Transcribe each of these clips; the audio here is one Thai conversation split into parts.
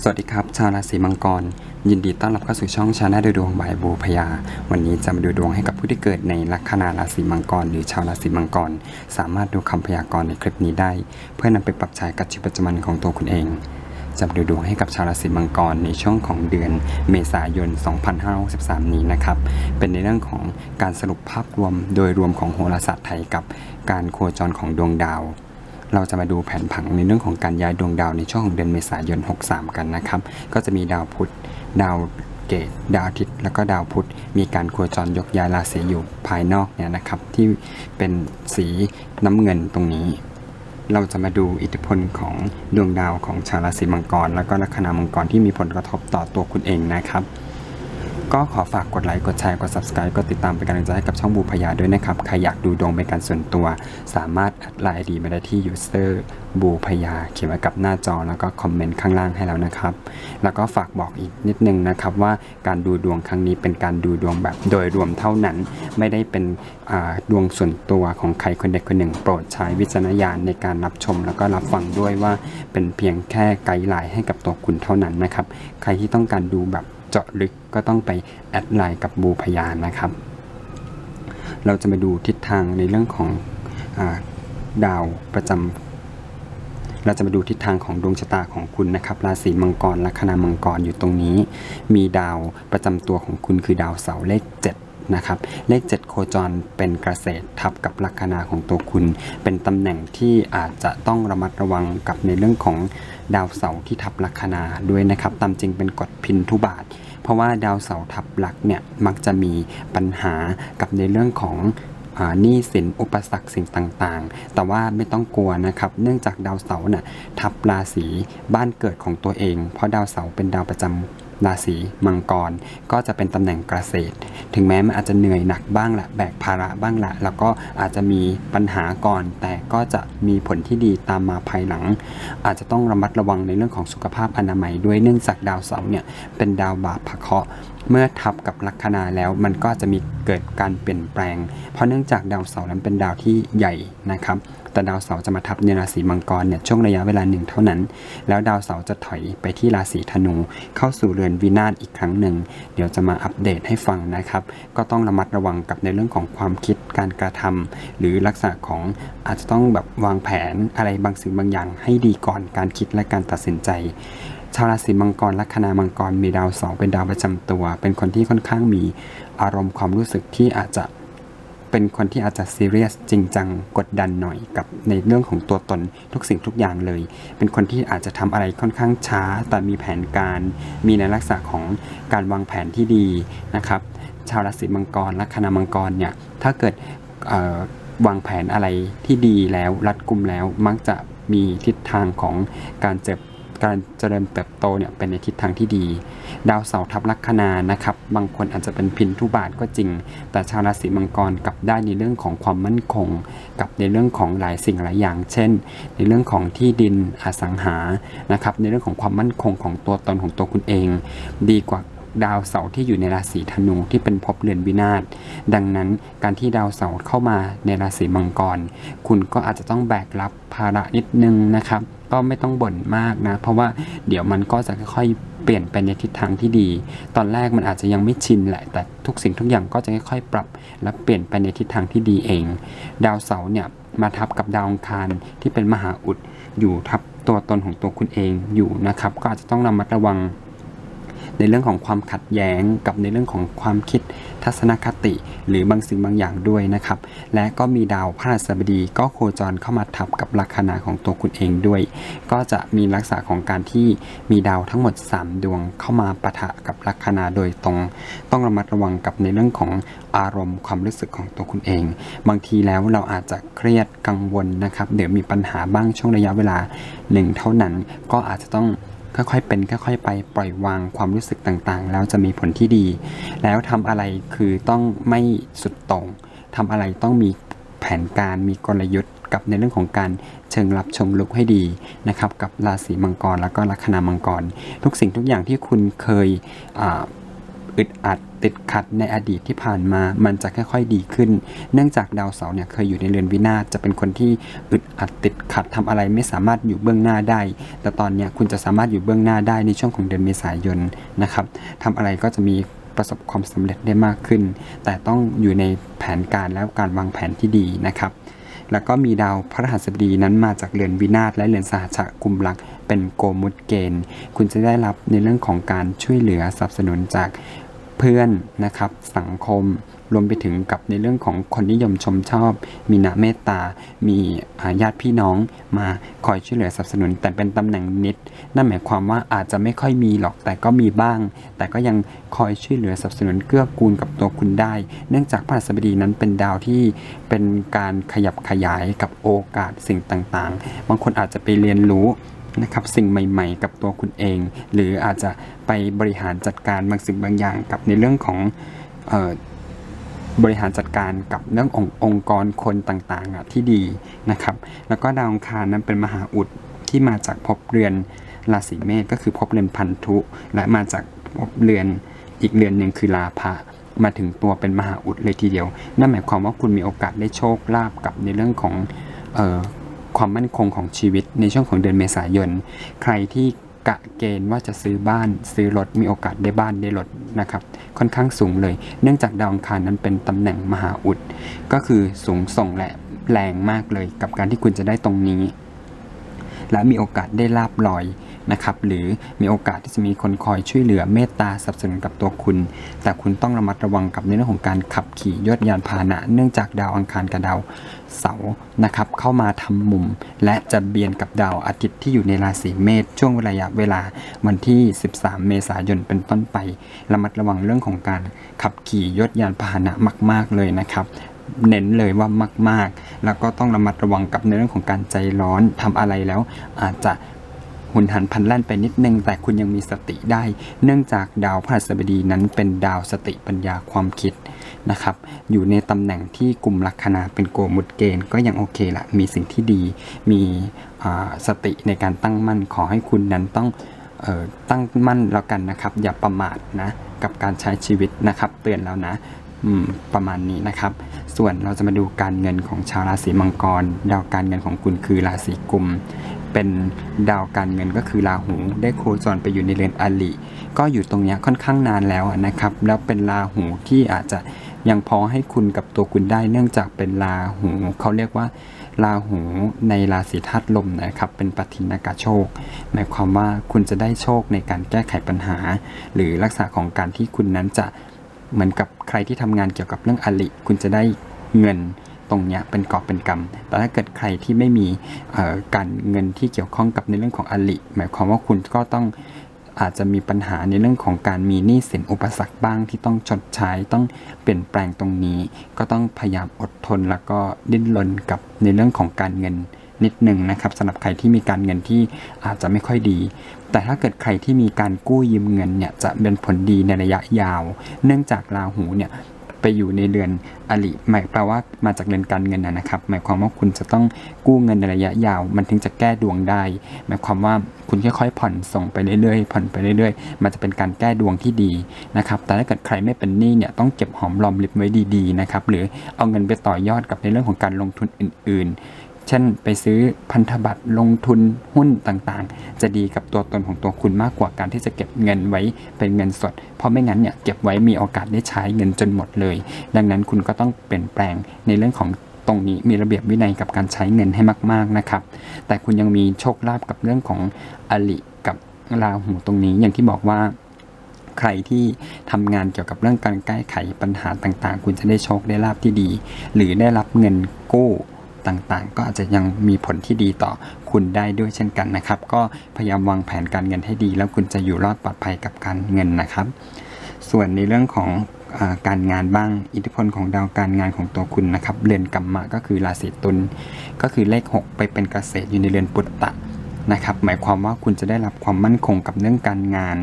สวัสดีครับ ชาวราศีมังกร ยินดีต้อนรับเข้าสู่ช่องชาแนลดูดวงบายบูพยา วันนี้จะมาดูดวงให้กับผู้ที่เกิดในลัคนาราศีมังกร หรือชาวราศีมังกร สามารถดูคำพยากรณ์ในคลิปนี้ได้ เพื่อนำไปปรับใช้กับชีวิตประจำวันของตัวคุณเองจะดูดวงให้กับชาวราศีมังกรในช่วงของเดือนเมษายน 2563 นี้นะครับ เป็นในเรื่องของการสรุปภาพรวมโดยรวมของโหราศาสตร์ไทยกับการโคจรของดวงดาว เราจะมาดูแผนผังในเรื่องของการย้ายดวงดาวในช่วงของเดือนเมษายน 63 กันนะครับ ก็จะมีดาวพุธ ดาวเกตดาวอาทิตย์ แล้วก็ดาวพุธ มีการโคจรยกย้ายราศีอยู่ภายนอกเนี่ยนะครับ ที่เป็นสีน้ำเงินตรงนี้ เราจะมาดูอิทธิพลของดวงดาวของชาวราศีมังกร แล้วก็ลัคนามังกรที่มีผลกระทบต่อตัวคุณเองนะครับ ก็ขอฝากกดไลค์กดแชร์กด subscribe กดติดตามเป็นกำลังใจให้กับช่องบูพยาด้วยนะครับ ใครอยากดูดวงเป็นการส่วนตัว สามารถแอดไลน์ดีมาได้ที่ user บูพยาเขียนไว้กับหน้าจอแล้วก็คอมเมนต์ข้างล่างให้แล้วนะครับ แล้วก็ฝากบอกอีกนิดนึงนะครับว่าการดูดวงครั้งนี้เป็นการดูดวงแบบโดยรวมเท่านั้น ไม่ได้เป็นดวงส่วนตัวของใครคนใดคนหนึ่ง โปรดใช้วิจารณญาณในการรับชมแล้วก็รับฟังด้วยว่าเป็นเพียงแค่ไกด์ไลน์ให้กับตัวคุณเท่านั้นนะครับ ใครที่ต้องการดูแบบ เจาะลึกก็ต้องไปแอดไลน์กับบูพยานนะครับ เราจะมาดูทิศทางในเรื่องของอาดาวประจำเราจะมาดูทิศทางของดวงชะตาของคุณนะครับ ราศีมังกรลัคนามังกรอยู่ตรงนี้ มีดาวประจำตัวของคุณคือดาวเสาร์เลข 7นะครับเลข 7 โคจรเป็นเกษตรทับกับลัคนาของตัวคุณ เป็นตำแหน่งที่อาจจะต้องระมัดระวังกับในเรื่องของ ดาวเสาร์ที่ทับลัคนาด้วยนะครับ ตามจริงเป็นกฎพินทุบาท เพราะว่าดาวเสาร์ทับลักเนี่ยมักจะมีปัญหากับในเรื่องของอ่าหนี้สินอุปสรรคสิ่งต่างๆ แต่ว่าไม่ต้องกลัวนะครับ เนื่องจากดาวเสาร์น่ะทับราศีบ้านเกิดของตัวเอง เพราะดาวเสาร์เป็นดาวประจำ ราศีมังกร ก็จะเป็นตำแหน่งเกษตร ถึงแม้มันอาจจะเหนื่อยหนักบ้างแหละแบกภาระบ้างแหละแล้วก็อาจจะมีปัญหาก่อน แต่ก็จะมีผลที่ดีตามมาภายหลัง อาจจะต้องระมัดระวังในเรื่องของสุขภาพอนามัยด้วยเนื่องจากดาวเสาร์เนี่ยเป็นดาวบาปพะเคราะห์เมื่อทับกับลัคนาแล้วมันก็จะมีเกิดการเปลี่ยนแปลง เพราะเนื่องจากดาวเสาร์นั้นเป็นดาวที่ใหญ่นะครับ แต่ดาวเสาร์จะมาทับในราศีมังกรเนี่ยช่วงระยะเวลาหนึ่งเท่านั้น แล้วดาวเสาร์จะถอยไปที่ราศีธนู เข้าสู่เรือนวินาศอีกครั้งหนึ่ง เดี๋ยวจะมาอัปเดตให้ฟังนะครับ ก็ต้องระมัดระวังกับในเรื่องของความคิดการกระทำหรือลักษณะของอาจจะต้องแบบวางแผนอะไรบางสิ่งบางอย่าง ให้ดีก่อนการคิดและการตัดสินใจชาวราศีมังกรลัคนามังกรมีดาวเสาร์เป็นดาวประจำตัว เป็นคนที่ค่อนข้างมีอารมณ์ความรู้สึกที่อาจจะ เป็นคนที่อาจจะซีเรียสจริงจังกดดันหน่อยกับในเรื่องของตัวตนทุกสิ่งทุกอย่างเลย เป็นคนที่อาจจะทำอะไรค่อนข้างช้า แต่มีแผนการ มีในลักษณะของการวางแผนที่ดีนะครับ ชาวราศีมังกรและคณามังกรเนี่ยถ้าเกิดวางแผนอะไรที่ดีแล้วรัดกุมแล้วมักจะมีทิศทางของการเจ็บ การเจริญเติบโตเนี่ยเป็นในทิศทางที่ดี ดาวเสาร์ทับลัคนานะครับ บางคนอาจจะเป็นพินทุบาทก็จริง แต่ชาวราศีมังกรกลับได้ในเรื่องของความมั่นคง กับในเรื่องของหลายสิ่งหลายอย่าง เช่น ในเรื่องของที่ดินอสังหานะครับในเรื่องของความมั่นคงของตัวตนของตัวคุณเอง ดีกว่า ดาวเสาร์ที่อยู่ในราศีธนูที่เป็นภพเรือนวินาศดังนั้นการที่ดาวเสาร์เข้ามาในราศีมังกร คุณก็อาจจะต้องแบกรับภาระนิดนึงนะครับ ก็ไม่ต้องบ่นมากนะ เพราะว่าเดี๋ยวมันก็จะค่อยเปลี่ยนไปในทิศทางที่ดี ตอนแรกมันอาจจะยังไม่ชินแหละ แต่ทุกสิ่งทุกอย่างก็จะค่อยๆปรับ และเปลี่ยนไปในทิศทางที่ดีเอง ดาวเสาร์เนี่ยมาทับกับดาวองคารที่เป็นมหาอุดอยู่ทับตัวตนของตัวคุณเองอยู่นะครับ ก็อาจจะต้องระมัดระวัง ในเรื่องของความขัดแย้งกับในเรื่องของความคิดทัศนคติ หรือบางสิ่งบางอย่างด้วยนะครับ และก็มีดาวพฤหัสบดีก็โคจรเข้ามาทับกับลัคนาของตัวคุณเองด้วย ก็จะมีลักษณะของการที่มีดาวทั้งหมด 3 ดวงเข้ามาปะทะกับลัคนาโดยตรง ต้องระมัดระวังกับในเรื่องของอารมณ์ความรู้สึกของตัวคุณเอง บางทีแล้วเราอาจจะเครียดกังวลนะครับเดี๋ยวมีปัญหาบ้างช่วงระยะเวลาหนึ่งเท่านั้นก็อาจจะต้อง ค่อยๆเป็นค่อยๆไปปล่อยวางความรู้สึกต่างๆ แล้วจะมีผลที่ดี แล้วทำอะไรคือต้องไม่สุดตรงทำอะไรต้องมีแผนการมีกลยุทธ์กับในเรื่องของการเชิงรับชงลุกให้ดีนะครับกับราศีมังกรแล้วก็ลัคนามังกร ทุกสิ่งทุกอย่างที่คุณเคย อึดอัดติดขัดในอดีตที่ผ่านมา มันจะค่อยๆดีขึ้น เนื่องจากดาวเสาร์เนี่ยเคยอยู่ในเรือนวินาศจะเป็นคนที่อึดอัดติดขัดทำอะไรไม่สามารถอยู่เบื้องหน้าได้ แต่ตอนนี้คุณจะสามารถอยู่เบื้องหน้าได้ในช่วงของเดือนเมษายนนะครับทำอะไรก็จะมีประสบความสำเร็จได้มากขึ้น แต่ต้องอยู่ในแผนการและการวางแผนที่ดีนะครับ แล้วก็มีดาวพระหัสบดีนั้นมาจากเรือนวินาศและเรือนสหัชกุมรักเป็นโกมุตเกณฑ์ คุณจะได้รับในเรื่องของการช่วยเหลือสนับสนุนจาก เพื่อนนะครับสังคมรวมไปถึงกับในเรื่องของคนนิยมชมชอบ มีนาเมตตา มีญาติพี่น้องมาคอยช่วยเหลือสนับสนุน แต่เป็นตำแหน่งนิด นั่นหมายความว่าอาจจะไม่ค่อยมีหรอกแต่ก็มีบ้าง แต่ก็ยังคอยช่วยเหลือสนับสนุนเกื้อกูลกับตัวคุณได้ เนื่องจากพระสบดีนั้นเป็นดาวที่เป็นการขยับขยายกับโอกาสสิ่งต่างๆ บางคนอาจจะไปเรียนรู้ นะครับสิ่งใหม่ ๆ กับตัวคุณเอง หรืออาจจะไปบริหารจัดการบางสิ่งบางอย่างกับในเรื่องของออบริหารจัดการกับเรื่ององค์องค์กรคนต่างๆที่ดีนะครับ แล้วก็ดาวองคารนั้นเป็นมหาอุดที่มาจากภพเรือนราศีเมษก็คือภพเรือนพันธุ และมาจากภพเรือนอีกเรือนหนึ่งคือลาภะมาถึงตัวเป็นมหาอุดเลยทีเดียว นั่นหมายความว่าคุณมีโอกาสได้โชคลาภกับในเรื่องของ ความมั่นคงของชีวิตในช่วงของเดือนเมษายน ใครที่กะเกณฑ์ว่าจะซื้อบ้านซื้อรถมีโอกาสได้บ้านได้รถนะครับ ค่อนข้างสูงเลย เนื่องจากดาวอังคารนั้นเป็นตำแหน่งมหาอุด ก็คือสูงส่งและแรงมากเลยกับการที่คุณจะได้ตรงนี้ และมีโอกาสได้ลาบลอยนะครับหรือมีโอกาสที่จะมีคนคอยช่วยเหลือเมตตาสนับสนุนกับตัวคุณ แต่คุณต้องระมัดระวังกับในเรื่องของการขับขี่ยศยานพาหนะ เนื่องจากดาวอังคารกับดาวเสาร์นะครับเข้ามาทำมุม และจะเบียนกับดาวอาทิตย์ที่อยู่ในราศีเมษช่วงระยะเวลาวันที่ 13 เมษายนเป็นต้นไป ระมัดระวังเรื่องของการขับขี่ยศยานพาหนะมาก ๆเลยนะครับ เน้นเลยว่ามาก ๆ แล้วก็ต้องระมัดระวังกับในเรื่องของการใจร้อนทำอะไรแล้ว อาจจะหุนหันพลันแล่นไปนิดนึง แต่คุณยังมีสติได้ เนื่องจากดาวพฤหัสบดีนั้นเป็นดาวสติปัญญาความคิดนะครับ อยู่ในตำแหน่งที่กลุ่มลัคนาเป็นโกมุตเกณฑ์ก็ยังโอเคละมีสิ่งที่ดี มีสติในการตั้งมั่นขอให้คุณนั้นต้องออตั้งมั่นแล้วกันนะครับ อย่าประมาทนะกับการใช้ชีวิตนะครับ เตือนแล้วนะ ประมาณนี้นะครับ ส่วนเราจะมาดูการเงินของชาวราศีมังกร ดาวการเงินของคุณคือราศีกุม เป็นดาวการเงินก็คือราหู ได้โคจรไปอยู่ในเรือนอลิก็อยู่ตรงนี้ค่อนข้างนานแล้วนะครับ แล้วเป็นราหูที่อาจจะยังพอให้คุณกับตัวคุณได้เนื่องจากเป็นราหูเขาเรียกว่าราหูในราศีธาตุลมนะครับ เป็นปฏินากาโชค หมายความว่าคุณจะได้โชคในการแก้ไขปัญหา หรือลักษณะของการที่คุณนั้นจะ เหมือนกับใครที่ทำงานเกี่ยวกับเรื่องอลิคุณจะได้เงินตรงเนี้ยเป็นกอบเป็นกำแต่ถ้าเกิดใครที่ไม่มีการเงินที่เกี่ยวข้องกับในเรื่องของอลิหมายความว่าคุณก็ต้องอาจจะมีปัญหาในเรื่องของการมีหนี้สินอุปสรรคบ้างที่ต้องชดใช้ต้องเปลี่ยนแปลงตรงนี้ ก็ต้องพยายามอดทนแล้วก็ดิ้นรนกับในเรื่องของการเงิน นิดหนึ่งนะครับสำหรับใครที่มีการเงินที่อาจจะไม่ค่อยดี แต่ถ้าเกิดใครที่มีการกู้ยืมเงินเนี่ยจะเป็นผลดีในระยะยาว เนื่องจากราหูเนี่ยไปอยู่ในเรือนอลิหมายแปลว่ามาจากเรือนการเงินนะนะครับ หมายความว่าคุณจะต้องกู้เงินในระยะยาว มันถึงจะแก้ดวงได้ หมายความว่าคุณค่อยๆผ่อนส่งไปเรื่อยๆผ่อนไปเรื่อยๆ มันจะเป็นการแก้ดวงที่ดีนะครับ แต่ถ้าเกิดใครไม่เป็นหนี้เนี่ยต้องเก็บหอมรอมริบไว้ดีๆนะครับ หรือเอาเงินไปต่อยอดกับในเรื่องของการลงทุนอื่น ๆ เช่นไปซื้อพันธบัตรลงทุนหุ้นต่างๆ จะดีกับตัวตนของตัวคุณมากกว่าการที่จะเก็บเงินไว้เป็นเงินสด เพราะไม่งั้นเนี่ยเก็บไว้มีโอกาสได้ใช้เงินจนหมดเลย ดังนั้นคุณก็ต้องเปลี่ยนแปลงในเรื่องของตรงนี้มีระเบียบวินัยกับการใช้เงินให้มากๆนะครับ แต่คุณยังมีโชคลาภกับเรื่องของอลิกับราหูตรงนี้อย่างที่บอกว่าใครที่ทำงานเกี่ยวกับเรื่องการแก้ไขปัญหาต่างๆ คุณจะได้โชคได้ลาบที่ดี หรือได้รับเงินกู้ ต่างๆ ก็อาจจะยังมีผลที่ดีต่อคุณได้ด้วยเช่นกันนะครับ ก็พยายามวางแผนการเงินให้ดี แล้วคุณจะอยู่รอดปลอดภัยกับการเงินนะครับ ส่วนในเรื่องของอการงานบ้างอิทธิพลของดาวการงานของตัวคุณนะครับเรือนกรรมะก็คือราศีตุลก็คือเลข 6 ไปเป็นเกษตรอยู่ในเรือนปุตตะนะครับหมายความว่าคุณจะได้รับความมั่นคงกับเรื่องการงาน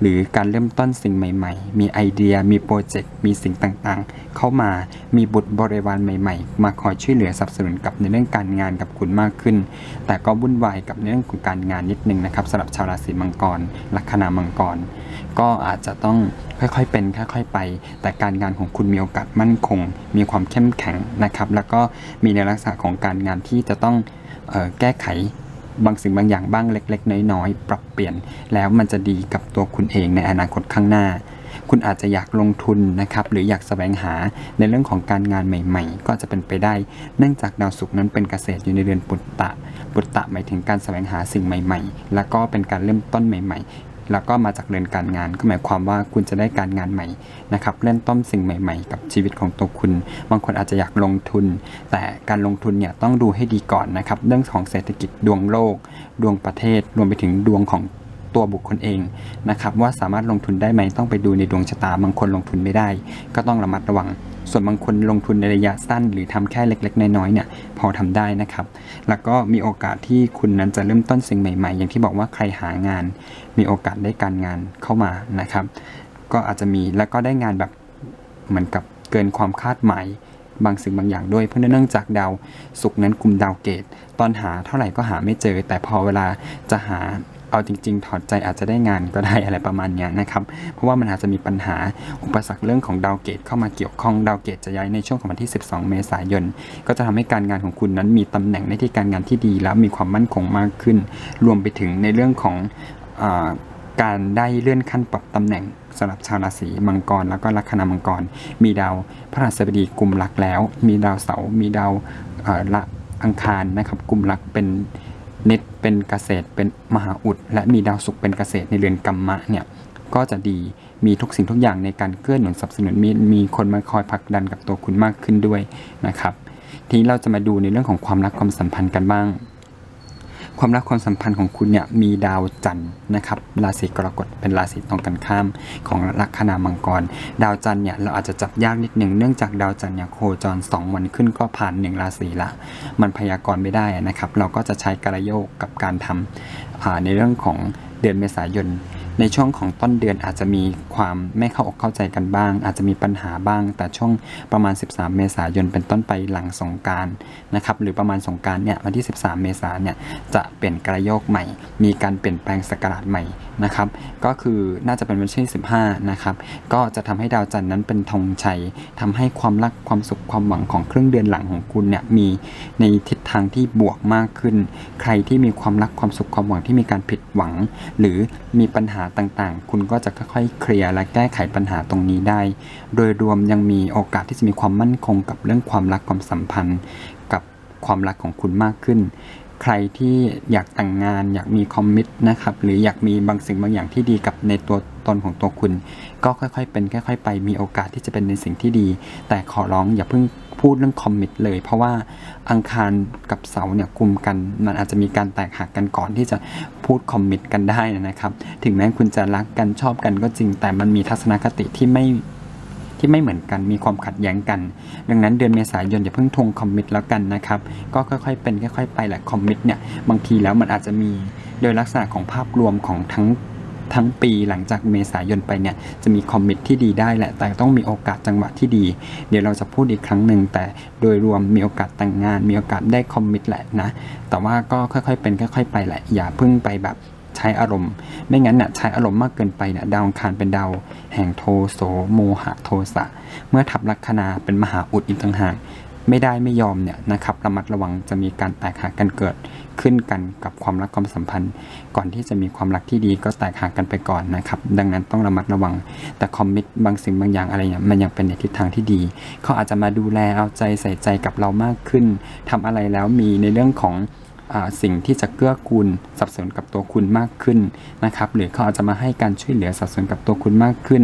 หรือการเริ่มต้นสิ่งใหม่ ๆ มีไอเดีย มีโปรเจกต์ มีสิ่งต่างๆ เข้ามา มีบุตรบริวารใหม่ ๆ มาคอยช่วยเหลือสนับสนุนกับในเรื่องการงานกับคุณมากขึ้น แต่ก็วุ่นวายกับในเรื่องของการงานนิดนึงนะครับสำหรับชาวราศีมังกร ลัคนามังกร ก็อาจจะต้องค่อยๆ เป็นค่อยๆ ไป แต่การงานของคุณมีโอกาสมั่นคง มีความเข้มแข็งนะครับ แล้วก็มีในลักษณะของการงานที่จะต้องแก้ไข บางสิ่งบางอย่างบ้างเล็ก ๆ น้อยๆปรับเปลี่ยน แล้วมันจะดีกับตัวคุณเองในอนาคตข้างหน้า คุณอาจจะอยากลงทุนนะครับหรืออยากแสวงหาในเรื่องของการงานใหม่ ๆ ก็จะเป็นไปได้ เนื่องจากดาวศุกร์นั้นเป็นเกษตรอยู่ในเดือนปุตตะปุตตะหมายถึงการแสวงหาสิ่งใหม่ ๆ แล้วก็เป็นการเริ่มต้นใหม่ ๆ แล้วก็มาจากเรือนการงาน ก็หมายความว่าคุณจะได้การงานใหม่นะครับเริ่มต้นสิ่งใหม่ ๆ กับชีวิตของตัวคุณ บางคนอาจจะอยากลงทุน แต่การลงทุนเนี่ยต้องดูให้ดีก่อนนะครับเรื่องของเศรษฐกิจดวงโลก ดวงประเทศรวมไปถึงดวงของตัวบุคคลเองนะครับว่าสามารถลงทุนได้ไหมต้องไปดูในดวงชะตาบางคนลงทุนไม่ได้ ก็ต้องระมัดระวัง ส่วนบางคนลงทุนในระยะสั้น หรือทำแค่เล็ก ๆ น้อยๆเนี่ยพอทำได้นะครับ แล้วก็มีโอกาสที่คุณนั้นจะเริ่มต้นสิ่งใหม่ ๆ อย่างที่บอกว่าใครหางาน มีโอกาสได้การงานเข้ามานะครับ ก็อาจจะมีแล้วก็ได้งานแบบเหมือนกับเกินความคาดหมายบางสิ่งบางอย่างด้วยเพราะเนื่องจากดาวศุกร์นั้นกลุ่มดาวเกต ตอนหาเท่าไหร่ก็หาไม่เจอ แต่พอเวลาจะหา เอาจริง ๆ ถอดใจอาจจะได้งานก็ได้อะไรประมาณนี้นะครับ เพราะว่ามันอาจจะมีปัญหาอุปสรรคเรื่องของดาวเกตเข้ามาเกี่ยวข้องดาวเกตจะย้ายในช่วงของวันที่ 12 เมษายน ก็จะทำให้การงานของคุณนั้นมีตำแหน่งในที่การงานที่ดี และมีความมั่นคงมากขึ้น รวมไปถึงในเรื่องของอการได้เลื่อนขั้นปรับตำแหน่งสำหรับชาวราศีมังกร แล้วก็ลัคนามังกร มีดาวพระราชบดีกลุ่มรักแล้ว มีดาวเสาร์มีดาวละอังคารนะครับกลุ่มรักเป็น น็ตเป็นเกษตรเป็นมหาอุด และมีดาวศุกร์เป็นเกษตรในเรือนกัมมะเนี่ยก็จะดีมีทุกสิ่งทุกอย่างในการเกื้อหนุนสนับสนุนมีมีคนมาคอยผลักดันกับตัวคุณมากขึ้นด้วยนะครับ ทีนี้เราจะมาดูในเรื่องของความรักความสัมพันธ์กันบ้าง ความรักความสัมพันธ์ของคุณเนี่ยมีดาวจันทร์นะครับราศีกรกฎเป็นราศีตรงกันข้ามของลัคนามังกร ดาวจันทร์เนี่ยเราอาจจะจับยากนิดหนึ่งเนื่องจากดาวจันทร์เนี่ยโคจร 2 วันขึ้นก็ผ่านหนึ่งราศีละ มันพยากรณ์ไม่ได้นะครับ เราก็จะใช้กระโยกกับการทำในเรื่องของเดือนเมษายน ในช่วงของต้นเดือนอาจจะมีความไม่เข้าอกเข้าใจกันบ้าง อาจจะมีปัญหาบ้าง แต่ช่วงประมาณ 13 เมษายนเป็นต้นไปหลังสงการนะครับหรือประมาณสงการเนี่ยวันที่ 13 เมษายนเนี่ยจะเปลี่ยนกระโยกใหม่ มีการเปลี่ยนแปลงสกราชใหม่นะครับก็คือน่าจะเป็นวันที่ 15 นะครับก็จะทำให้ดาวจันทร์นั้นเป็นธงชัยทำให้ความรักความสุขความหวังของครึ่งเดือนหลังของคุณเนี่ยมีในทิศทางที่บวกมากขึ้น ใครที่มีความรักความสุขความหวังที่มีการผิดหวัง หรือมีปัญหาต่างๆ คุณก็จะค่อยๆเคลียร์และแก้ไขปัญหาตรงนี้ได้ โดยรวมยังมีโอกาสที่จะมีความมั่นคงกับเรื่องความรักความสัมพันธ์ กับความรักของคุณมากขึ้น ใครที่อยากแต่งงาน อยากมีคอมมิตนะครับ หรืออยากมีบางสิ่งบางอย่างที่ดีกับในตัวตนของตัวคุณ ก็ค่อยๆเป็นค่อย ๆ ไปมีโอกาสที่จะเป็นในสิ่งที่ดี แต่ขอร้องอย่าเพิ่ง พูดเรื่องคอมมิตเลย เพราะว่าอังคารกับเสาร์เนี่ยกลุ่มกันมันอาจจะมีการแตกหักกันก่อนที่จะพูดคอมมิตกันได้นะครับ ถึงแม้คุณจะรักกันชอบกันก็จริง แต่มันมีทัศนคติที่ไม่ที่ไม่เหมือนกันมีความขัดแย้งกัน ดังนั้นเดือนเมษายนอย่าเพิ่งทวงคอมมิตแล้วกันนะครับ ก็ค่อยๆเป็นค่อยๆไปแหละคอมมิตเนี่ยบางทีแล้วมันอาจจะมีโดยลักษณะของภาพรวมของทั้ง ทั้งปีหลังจากเมษายนไปเนี่ยจะมีคอมมิตที่ดีได้แหละ แต่ต้องมีโอกาสจังหวะที่ดี เดี๋ยวเราจะพูดอีกครั้งหนึ่งแต่โดยรวมมีโอกาสแต่งงาน มีโอกาสได้คอมมิตแหละนะ แต่ว่าก็ค่อยๆเป็นค่อยๆไปแหละ อย่าเพิ่งไปแบบใช้อารมณ์ ไม่งั้นเนี่ยใช้อารมณ์มากเกินไปเนี่ยดาวคารเป็นดาวแห่งโทโสโมหะโทสะ เมื่อทับลัคนาเป็นมหาอุดอีกต่างหาก ไม่ได้ไม่ยอมเนี่ยนะครับระมัดระวังจะมีการแตกหักกันเกิดขึ้นกันกับความรักความสัมพันธ์ ก่อนที่จะมีความรักที่ดีก็แตกหักกันไปก่อนนะครับ ดังนั้นต้องระมัดระวัง แต่คอมมิตบางสิ่งบางอย่างอะไรเนี่ยมันยังเป็นในทิศทางที่ดี เขาอาจจะมาดูแลเอาใจใส่ใจกับเรามากขึ้นทำอะไรแล้วมีในเรื่องของ สิ่งที่จะเกื้อกูลสับสนกับตัวคุณมากขึ้นนะครับหรือเขาอาจจะมาให้การช่วยเหลือสับสนกับตัวคุณมากขึ้น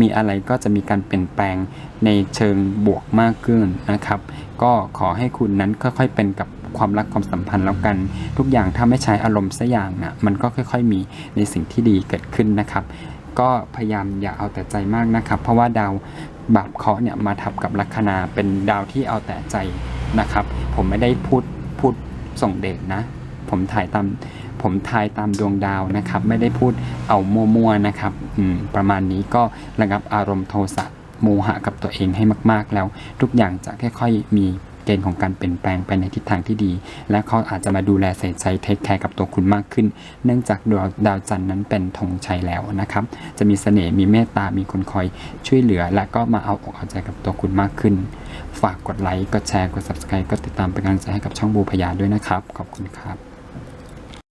มีอะไรก็จะมีการเปลี่ยนแปลงในเชิงบวกมากขึ้นนะครับ ก็ขอให้คุณนั้นค่อยๆเป็นกับความรักความสัมพันธ์แล้วกัน ทุกอย่างถ้าไม่ใช้อารมณ์สัอย่างอะมันก็ค่อย ๆ มีในสิ่งที่ดีเกิดขึ้นนะครับ ก็พยายามอย่าเอาแต่ใจมากนะครับ เพราะว่าดาวบาปเคาะเนี่ยมาทับกับลัคนาเป็นดาวที่เอาแต่ใจนะครับ ผมไม่ได้พูด ส่งเดชนะ ผมถ่ายตามผมทายตามดวงดาวนะครับ ไม่ได้พูดเอามั่วๆนะครับประมาณนี้ก็ระงับอารมณ์โทสะโมหะกับตัวเองให้มาก ๆ แล้ว ทุกอย่างจะค่อย ๆ มี เกณฑ์ของการเปลี่ยนแปลงไปในทิศทางที่ดี และเขาอาจจะมาดูแลใส่ใจเทคแคร์กับตัวคุณมากขึ้น เนื่องจากดวดาวจันทร์นั้นเป็นธงชัยแล้วนะครับ จะมีเสน่ห์มีเมตตา มีคนคอยช่วยเหลือ และก็มาเอาอกเอาใจกับตัวคุณมากขึ้น ฝากกดไลค์ กดแชร์ กด subscribe กดติดตามเป็นกำลังใจให้กับช่องบูพยาด้วยนะครับ ขอบคุณครับ